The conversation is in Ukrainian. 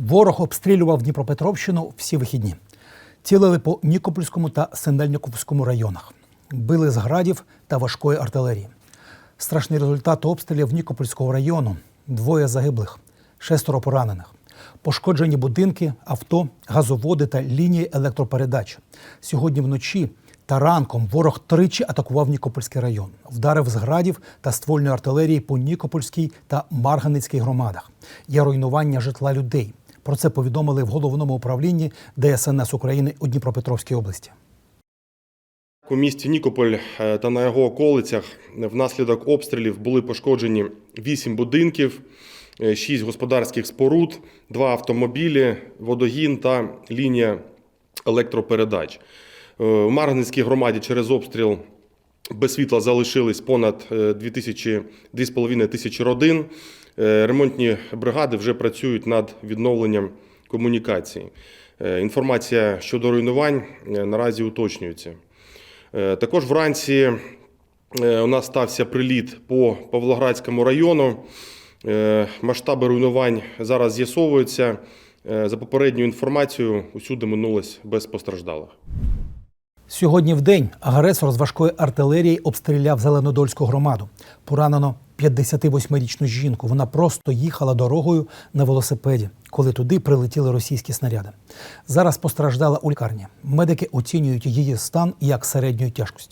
Ворог обстрілював Дніпропетровщину всі вихідні. Цілили по Нікопольському та Синельниковському районах. Били з градів та важкої артилерії. Страшний результат обстрілів Нікопольського району: двоє загиблих, шестеро поранених. Пошкоджені будинки, авто, газоводи та лінії електропередач. Сьогодні вночі та ранком ворог тричі атакував Нікопольський район, вдарив з градів та ствольної артилерії по Нікопольській та Марганицькій громадах. Є руйнування житла людей. Про це повідомили в головному управлінні ДСНС України у Дніпропетровській області. У місті Нікополь е, та на його околицях внаслідок обстрілів були пошкоджені 8 будинків, 6 господарських споруд, 2 автомобілі, водогін та лінія електропередач. Е, У Марганецькій громаді через обстріл без світла залишились понад 2000 2,5 тисячі родин. Е, Ремонтні бригади вже працюють над відновленням комунікації. Е, Інформація щодо руйнувань е, наразі уточнюється. Також вранці у нас стався приліт по Павлоградському району. Масштаби руйнувань зараз з'ясовуються. За попередньою інформацією, усюди минулось без постраждалих. Сьогодні в день агресор з важкої артилерії обстріляв Зеленодольську громаду. Поранено 58-річну жінку. Вона просто їхала дорогою на велосипеді, коли туди прилетіли російські снаряди. Зараз постраждала у лікарні. Медики оцінюють її стан як середньої тяжкості.